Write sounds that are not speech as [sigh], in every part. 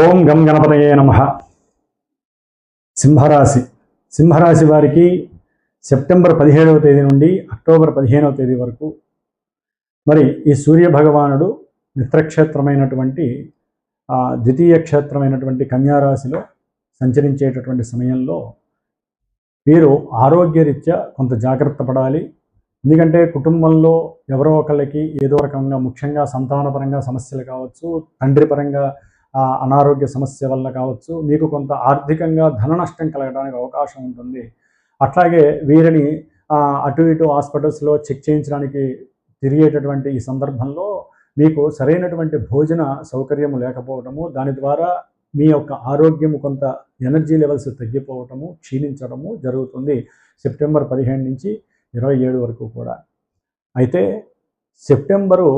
ఓం గం గణపతయే నమ. సింహరాశి. సింహరాశి వారికి సెప్టెంబర్ పదిహేడవ తేదీ నుండి అక్టోబర్ పదిహేనవ తేదీ వరకు మరి ఈ సూర్య భగవానుడు మిత్రక్షేత్రమైనటువంటి ద్వితీయ క్షేత్రమైనటువంటి కన్యారాశిలో సంచరించేటటువంటి సమయంలో వీరు ఆరోగ్యరీత్యా కొంత జాగ్రత్త పడాలి. ఎందుకంటే కుటుంబంలో ఎవరో ఒకళ్ళకి ఏదో రకంగా ముఖ్యంగా సంతానపరంగా సమస్యలు కావచ్చు తండ్రి పరంగా అనారోగ్య సమస్య వల్ల కావచ్చు మీకు కొంత ఆర్థికంగా ధన నష్టం కలగడానికి అవకాశం ఉంటుంది. అట్లాగే వీరిని అటు ఇటు హాస్పిటల్స్లో చెక్ చేయించడానికి తిరిగేటటువంటి ఈ సందర్భంలో మీకు సరైనటువంటి భోజన సౌకర్యం లేకపోవడము దాని ద్వారా మీ యొక్క ఆరోగ్యం కొంత ఎనర్జీ లెవెల్స్ తగ్గిపోవటము క్షీణించడము జరుగుతుంది. సెప్టెంబర్ పదిహేను నుంచి ఇరవై ఏడు వరకు కూడా. అయితే సెప్టెంబరు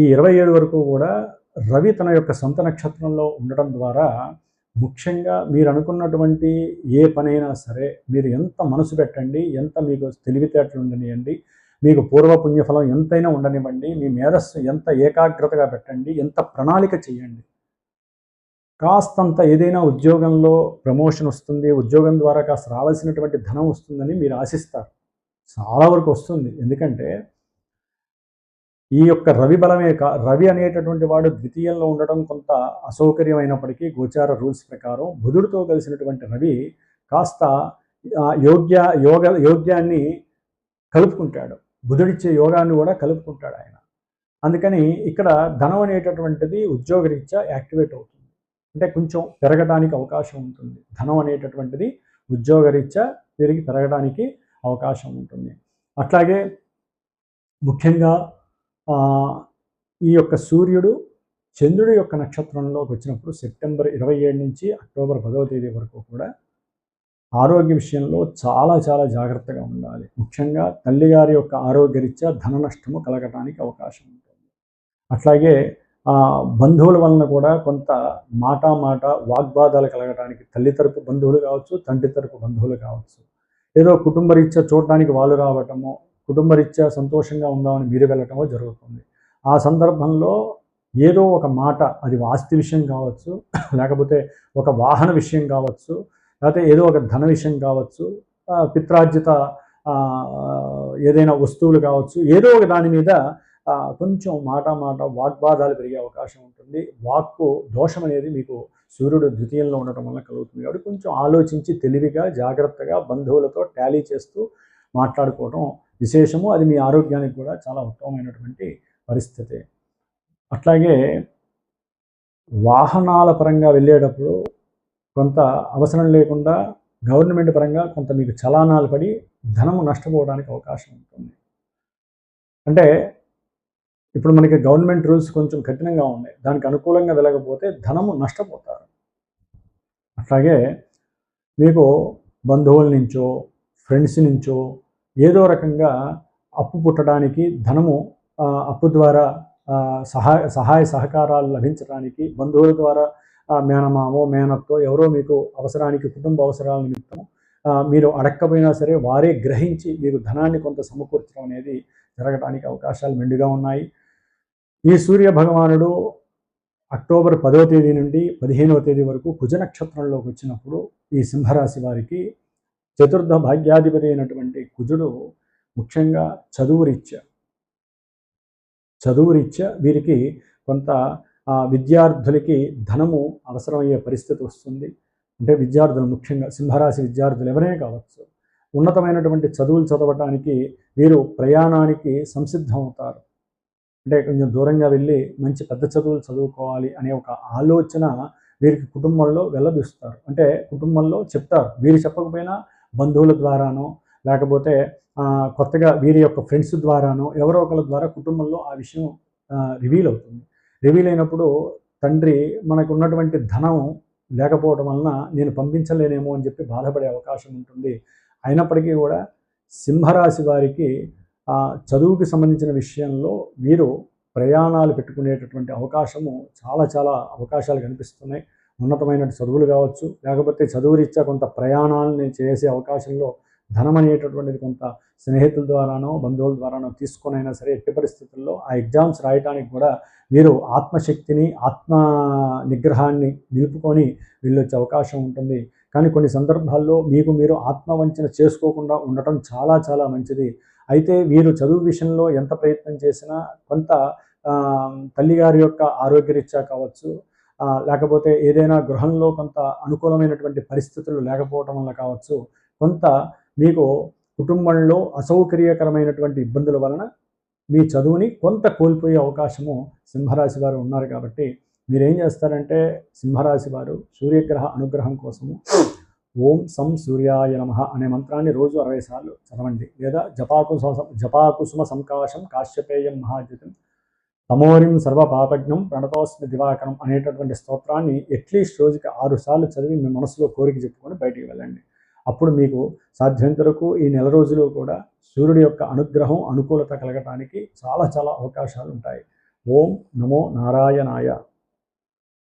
ఈ ఇరవై ఏడు వరకు కూడా రవి తన యొక్క సొంత నక్షత్రంలో ఉండడం ద్వారా ముఖ్యంగా మీరు అనుకున్నటువంటి ఏ పనైనా సరే మీరు ఎంత మనసు పెట్టండి ఎంత మీకు తెలివితేటలు ఉండనియండి మీకు పూర్వ పుణ్యఫలం ఎంతైనా ఉండనివ్వండి మీ మేధస్సు ఎంత ఏకాగ్రతగా పెట్టండి ఎంత ప్రణాళిక చేయండి. కాస్తంత ఏదైనా ఉద్యోగంలో ప్రమోషన్ వస్తుంది ఉద్యోగం ద్వారా కాస్త రావాల్సినటువంటి ధనం వస్తుందని మీరు ఆశిస్తారు. చాలా వరకు వస్తుంది. ఎందుకంటే ఈ యొక్క రవి బలమే కా రవి అనేటటువంటి వాడు ద్వితీయంలో ఉండడం కొంత అసౌకర్యమైనప్పటికీ గోచార రూల్స్ ప్రకారం బుధుడితో కలిసినటువంటి రవి కాస్త యోగ్య యోగ యోగ్యాన్ని కలుపుకుంటాడు. బుధుడిచ్చే యోగాన్ని కూడా కలుపుకుంటాడు ఆయన. అందుకని ఇక్కడ ధనం అనేటటువంటిది ఉద్యోగరీత్యా యాక్టివేట్ అవుతుంది. అంటే కొంచెం పెరగడానికి అవకాశం ఉంటుంది. ధనం అనేటటువంటిది ఉద్యోగరీత్యా పెరిగి పెరగడానికి అవకాశం ఉంటుంది. అట్లాగే ముఖ్యంగా ఈ యొక్క సూర్యుడు చంద్రుడి యొక్క నక్షత్రంలోకి వచ్చినప్పుడు సెప్టెంబర్ ఇరవై ఏడు నుంచి అక్టోబర్ పదవ తేదీ వరకు కూడా ఆరోగ్య విషయంలో చాలా చాలా జాగ్రత్తగా ఉండాలి. ముఖ్యంగా తల్లిగారి యొక్క ఆరోగ్యరీత్యా ధన నష్టము కలగటానికి అవకాశం ఉంటుంది. అట్లాగే బంధువుల వలన కూడా కొంత మాట మాట వాగ్వాదాలు కలగటానికి తల్లి తరపు బంధువులు కావచ్చు తండ్రి తరపు బంధువులు కావచ్చు. ఏదో కుటుంబ రీత్యా చూడటానికి వాళ్ళు రావటము కుటుంబ రీత్యా సంతోషంగా ఉందామని మీరు వెళ్ళటమో జరుగుతుంది. ఆ సందర్భంలో ఏదో ఒక మాట అది ఆస్తి విషయం కావచ్చు [coughs] లేకపోతే ఒక వాహన విషయం కావచ్చు లేకపోతే ఏదో ఒక ధన విషయం కావచ్చు పిత్రార్జిత ఏదైనా వస్తువులు కావచ్చు ఏదో ఒక దాని మీద కొంచెం మాట మాట వాగ్వాదాలు పెరిగే అవకాశం ఉంటుంది. వాక్కు దోషం అనేది మీకు సూర్యుడు ద్వితీయంలో ఉండటం వల్ల కలుగుతుంది కాబట్టి కొంచెం ఆలోచించి తెలివిగా జాగ్రత్తగా బంధువులతో టాలీ చేస్తూ మాట్లాడుకోవడం విశేషము. అది మీ ఆరోగ్యానికి కూడా చాలా ఉత్తమమైనటువంటి పరిస్థితి. అట్లాగే వాహనాల పరంగా వెళ్ళేటప్పుడు కొంత అవసరం లేకుండా గవర్నమెంట్ పరంగా కొంత మీకు చలానాలు పడి ధనము నష్టపోవడానికి అవకాశం ఉంటుంది. అంటే ఇప్పుడు మనకి గవర్నమెంట్ రూల్స్ కొంచెం కఠినంగా ఉన్నాయి. దానికి అనుకూలంగా వెళ్ళకపోతే ధనము నష్టపోతారు. అట్లాగే మీకు బంధువుల నుంచో ఫ్రెండ్స్ నుంచో ఏదో రకంగా అప్పు పుట్టడానికి ధనము అప్పు ద్వారా సహాయ సహాయ సహకారాలు లభించడానికి బంధువుల ద్వారా మేనమామో మేనత్తో ఎవరో మీకు అవసరానికి కుటుంబ అవసరాల నిమిత్తం మీరు అడక్కపోయినా సరే వారే గ్రహించి మీకు ధనాన్ని కొంత సమకూర్చడం అనేది జరగడానికి అవకాశాలు మెండుగా ఉన్నాయి. ఈ సూర్య భగవానుడు అక్టోబర్ పదవ తేదీ నుండి పదిహేనవ తేదీ వరకు కుజ నక్షత్రంలోకి వచ్చినప్పుడు ఈ సింహరాశి వారికి చతుర్థ భాగ్యాధిపతి అయినటువంటి కుజుడు ముఖ్యంగా చదువు చదువురీత్యా చదువు వీరికి కొంత విద్యార్థులకి ధనము అవసరమయ్యే పరిస్థితి వస్తుంది. అంటే విద్యార్థులు ముఖ్యంగా సింహరాశి విద్యార్థులు ఎవరైనా కావచ్చు. ఉన్నతమైనటువంటి చదువులు చదవటానికి వీరు ప్రయాణానికి సంసిద్ధం అవుతారు అంటే కొంచెం దూరంగా వెళ్ళి మంచి పెద్ద చదువులు చదువుకోవాలి అనే ఒక ఆలోచన వీరికి కుటుంబంలో వెళ్ళబిస్తారు అంటే కుటుంబంలో చెప్తారు. వీరు చెప్పకపోయినా బంధువుల ద్వారానో లేకపోతే కొత్తగా వీరి యొక్క ఫ్రెండ్స్ ద్వారానో ఎవరో ఒకరి ద్వారా కుటుంబంలో ఆ విషయం రివీల్ అవుతుంది. రివీల్ అయినప్పుడు తండ్రి మనకు ఉన్నటువంటి ధనం లేకపోవడం వలన నేను పంపించలేనేమో అని చెప్పి బాధపడే అవకాశం ఉంటుంది. అయినప్పటికీ కూడా సింహరాశి వారికి చదువుకి సంబంధించిన విషయంలో వీరు ప్రయాణాలు పెట్టుకునేటటువంటి అవకాశము చాలా చాలా అవకాశాలు కనిపిస్తున్నాయి. ఉన్నతమైన చదువులు కావచ్చు లేకపోతే చదువు రీత్యా కొంత ప్రయాణాలని చేసే అవకాశంలో ధనం అనేటటువంటిది కొంత స్నేహితుల ద్వారానో బంధువుల ద్వారానో తీసుకునైనా సరే ఎట్టి పరిస్థితుల్లో ఆ ఎగ్జామ్స్ రాయడానికి కూడా మీరు ఆత్మశక్తిని ఆత్మ నిగ్రహాన్ని నిలుపుకొని వెళ్ళొచ్చే అవకాశం ఉంటుంది. కానీ కొన్ని సందర్భాల్లో మీకు మీరు ఆత్మవంచన చేసుకోకుండా ఉండటం చాలా చాలా మంచిది. అయితే వీరు చదువు విషయంలో ఎంత ప్రయత్నం చేసినా కొంత తల్లిగారి యొక్క ఆరోగ్యరీత్యా కావచ్చు లేకపోతే ఏదైనా గృహంలో కొంత అనుకూలమైనటువంటి పరిస్థితులు లేకపోవటం వల్ల కావచ్చు కొంత మీకు కుటుంబంలో అసౌకర్యకరమైనటువంటి ఇబ్బందుల వలన మీ చదువుని కొంత కోల్పోయే అవకాశము సింహరాశి వారు ఉన్నారు కాబట్టి మీరేం చేస్తారంటే సింహరాశి వారు సూర్యగ్రహ అనుగ్రహం కోసము ఓం సం సూర్యాయ నమ అనే మంత్రాన్ని రోజు అరవై సార్లు చదవండి. లేదా జపాకు జపాకుసుమ సంకాశం కాశ్యపేయం మహాద్యుతం తమోరిం సర్వపాపజ్ఞం ప్రణతోస్మి దివాకరం అనేటటువంటి స్తోత్రాన్ని అట్లీస్ట్ రోజుకి ఆరు సార్లు చదివి మీ మనసులో కోరిక చెప్పుకొని బయటికి వెళ్ళండి. అప్పుడు మీకు సాధ్యమైనంత వరకు ఈ నెల రోజులు కూడా సూర్యుడి యొక్క అనుగ్రహం అనుకూలత కలగటానికి చాలా చాలా అవకాశాలు ఉంటాయి ఓం నమో నారాయణాయ.